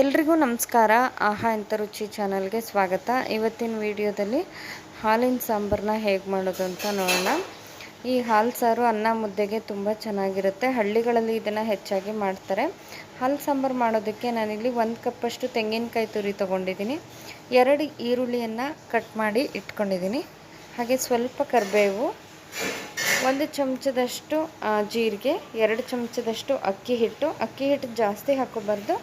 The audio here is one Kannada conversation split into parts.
ಎಲ್ರಿಗೂ ನಮಸ್ಕಾರ. ಆಹಾ ಅಂತ ರುಚಿ ಚಾನಲ್ಗೆ ಸ್ವಾಗತ. ಇವತ್ತಿನ ವಿಡಿಯೋದಲ್ಲಿ ಹಾಲಿನ ಸಾಂಬಾರನ್ನ ಹೇಗೆ ಮಾಡೋದು ಅಂತ ನೋಡೋಣ. ಈ ಹಾಲು ಸಾರು ಅನ್ನ ಮುದ್ದೆಗೆ ತುಂಬ ಚೆನ್ನಾಗಿರುತ್ತೆ. ಹಳ್ಳಿಗಳಲ್ಲಿ ಇದನ್ನು ಹೆಚ್ಚಾಗಿ ಮಾಡ್ತಾರೆ. ಹಾಲು ಸಾಂಬಾರು ಮಾಡೋದಕ್ಕೆ ನಾನಿಲ್ಲಿ ಒಂದು ಕಪ್ಪಷ್ಟು ತೆಂಗಿನಕಾಯಿ ತುರಿ ತೊಗೊಂಡಿದ್ದೀನಿ. ಎರಡು ಈರುಳ್ಳಿಯನ್ನು ಕಟ್ ಮಾಡಿ ಇಟ್ಕೊಂಡಿದ್ದೀನಿ. ಹಾಗೆ ಸ್ವಲ್ಪ ಕರಿಬೇವು, ಒಂದು ಚಮಚದಷ್ಟು ಜೀರಿಗೆ, ಎರಡು ಚಮಚದಷ್ಟು ಅಕ್ಕಿ ಹಿಟ್ಟು. ಅಕ್ಕಿ ಹಿಟ್ಟು ಜಾಸ್ತಿ ಹಾಕೋಬಾರ್ದು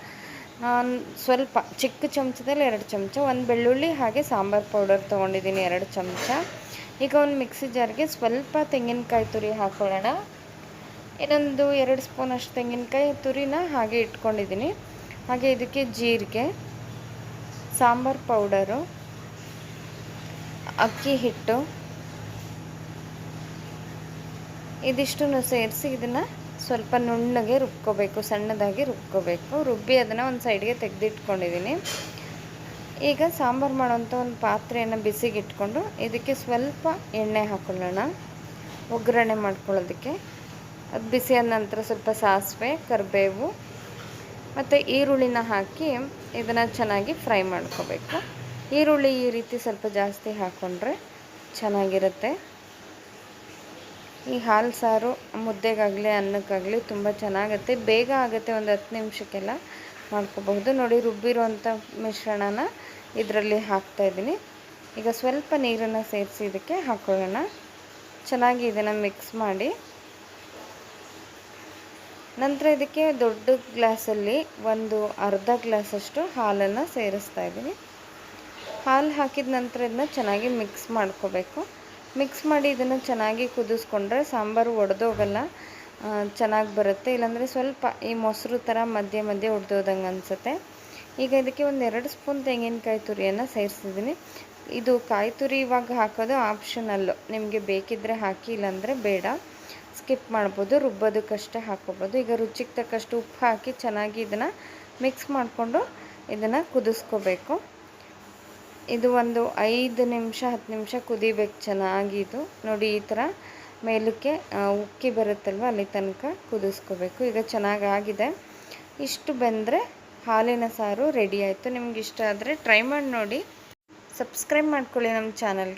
ಸ್ವಲ್ಪ ಚಿಕ್ಕ ಚಮಚದಲ್ಲಿ ಎರಡು ಚಮಚ, ಒಂದು ಬೆಳ್ಳುಳ್ಳಿ ಹಾಗೆ ಸಾಂಬಾರು ಪೌಡರ್ ತೊಗೊಂಡಿದ್ದೀನಿ ಎರಡು ಚಮಚ. ಈಗ ಒಂದು ಮಿಕ್ಸಿ ಜಾರ್ಗೆ ಸ್ವಲ್ಪ ತೆಂಗಿನಕಾಯಿ ತುರಿ ಹಾಕೊಳ್ಳೋಣ. ಇನ್ನೊಂದು ಎರಡು ಸ್ಪೂನ್ ಅಷ್ಟು ತೆಂಗಿನಕಾಯಿ ತುರಿನ ಹಾಗೆ ಇಟ್ಕೊಂಡಿದ್ದೀನಿ. ಹಾಗೆ ಇದಕ್ಕೆ ಜೀರಿಗೆ, ಸಾಂಬಾರು ಪೌಡರು, ಅಕ್ಕಿ ಹಿಟ್ಟು, ಇದಿಷ್ಟನ್ನು ಸೇರಿಸಿ ಇದನ್ನು ಸ್ವಲ್ಪ ನುಣ್ಣಗೆ ರುಬ್ಕೋಬೇಕು, ಸಣ್ಣದಾಗಿ ರುಬ್ಕೋಬೇಕು. ರುಬ್ಬಿ ಅದನ್ನು ಒಂದು ಸೈಡ್ಗೆ ತೆಗೆದಿಟ್ಕೊಂಡಿದ್ದೀನಿ ಈಗ ಸಾಂಬಾರು ಮಾಡೋಂಥ ಒಂದು ಪಾತ್ರೆಯನ್ನು ಬಿಸಿಗೆ ಇಟ್ಕೊಂಡು ಇದಕ್ಕೆ ಸ್ವಲ್ಪ ಎಣ್ಣೆ ಹಾಕೊಳ್ಳೋಣ. ಒಗ್ಗರಣೆ ಮಾಡ್ಕೊಳ್ಳೋದಕ್ಕೆ. ಅದು ಬಿಸಿಯಾದ ನಂತರ ಸ್ವಲ್ಪ ಸಾಸಿವೆ, ಕರಿಬೇವು ಮತ್ತು ಈರುಳ್ಳಿನ ಹಾಕಿ ಇದನ್ನು ಚೆನ್ನಾಗಿ ಫ್ರೈ ಮಾಡ್ಕೋಬೇಕು. ಈರುಳ್ಳಿ ಈ ರೀತಿ ಸ್ವಲ್ಪ ಜಾಸ್ತಿ ಹಾಕ್ಕೊಂಡ್ರೆ ಚೆನ್ನಾಗಿರುತ್ತೆ. ಈ ಹಾಲು ಸಾರು ಮುದ್ದೆಗಾಗಲಿ, ಅನ್ನಕ್ಕಾಗಲಿ ತುಂಬ ಚೆನ್ನಾಗತ್ತೆ. ಬೇಗ ಆಗುತ್ತೆ ಒಂದು ಹತ್ತು ನಿಮಿಷಕ್ಕೆಲ್ಲ ಮಾಡ್ಕೋಬಹುದು. ನೋಡಿ ರುಬ್ಬಿರುವಂಥ ಮಿಶ್ರಣನ ಇದರಲ್ಲಿ ಹಾಕ್ತಾಯಿದ್ದೀನಿ ಈಗ ಸ್ವಲ್ಪ ನೀರನ್ನು ಸೇರಿಸಿ ಇದಕ್ಕೆ ಹಾಕೊಳ್ಳೋಣ. ಚೆನ್ನಾಗಿ ಇದನ್ನು ಮಿಕ್ಸ್ ಮಾಡಿ. ನಂತರ ಇದಕ್ಕೆ ದೊಡ್ಡ ಗ್ಲಾಸಲ್ಲಿ ಒಂದು ಅರ್ಧ ಗ್ಲಾಸಷ್ಟು ಹಾಲನ್ನು ಸೇರಿಸ್ತಾ ಇದ್ದೀನಿ. ಹಾಲು ಹಾಕಿದ ನಂತರ ಇದನ್ನ ಚೆನ್ನಾಗಿ ಮಿಕ್ಸ್ ಮಾಡ್ಕೋಬೇಕು. ಮಿಕ್ಸ್ ಮಾಡಿ ಇದನ್ನು ಚೆನ್ನಾಗಿ ಕುದಿಸ್ಕೊಂಡ್ರೆ ಸಾಂಬಾರು ಒಡೆದೋಗಲ್ಲ ಚೆನ್ನಾಗಿ ಬರುತ್ತೆ. ಇಲ್ಲಾಂದರೆ ಸ್ವಲ್ಪ ಈ ಮೊಸರು ಥರ ಮಧ್ಯೆ ಮಧ್ಯೆ ಒಡೆದೋದಂಗೆ ಅನಿಸುತ್ತೆ. ಈಗ ಇದಕ್ಕೆ ಒಂದು ಎರಡು ಸ್ಪೂನ್ ತೆಂಗಿನಕಾಯಿ ತುರಿಯನ್ನು ಸೇರಿಸಿದ್ದೀನಿ. ಇದು ಕಾಯಿ ತುರಿ ಇವಾಗ ಹಾಕೋದು ಆಪ್ಷನಲ್ಲು ನಿಮಗೆ ಬೇಕಿದ್ದರೆ ಹಾಕಿ, ಇಲ್ಲಾಂದರೆ ಬೇಡ. ಸ್ಕಿಪ್ ಮಾಡ್ಬೋದು. ರುಬ್ಬೋದಕ್ಕಷ್ಟೇ ಹಾಕೋಬೋದು ಈಗ ರುಚಿಗೆ ತಕ್ಕಷ್ಟು ಉಪ್ಪು ಹಾಕಿ ಚೆನ್ನಾಗಿ ಇದನ್ನು ಮಿಕ್ಸ್ ಮಾಡಿಕೊಂಡು ಇದನ್ನು ಕುದಿಸ್ಕೋಬೇಕು. ಇದು ಒಂದು ಐದು ನಿಮಿಷ, ಹತ್ತು ನಿಮಿಷ ಕುದಿಬೇಕು ಚೆನ್ನಾಗಿ ಇದು ನೋಡಿ, ಈ ಥರ ಮೇಲಕ್ಕೆ ಉಕ್ಕಿ ಬರುತ್ತಲ್ವ, ಅಲ್ಲಿ ತನಕ ಕುದಿಸ್ಕೋಬೇಕು. ಈಗ ಚೆನ್ನಾಗಿ ಆಗಿದೆ ಇಷ್ಟು ಬಂದರೆ ಹಾಲಿನ ಸಾರು ರೆಡಿ ಆಯಿತು. ನಿಮ್ಗೆ ಇಷ್ಟ ಆದರೆ ಟ್ರೈ ಮಾಡಿ ನೋಡಿ. ಸಬ್ಸ್ಕ್ರೈಬ್ ಮಾಡ್ಕೊಳ್ಳಿ ನಮ್ಮ ಚಾನಲ್ಗೆ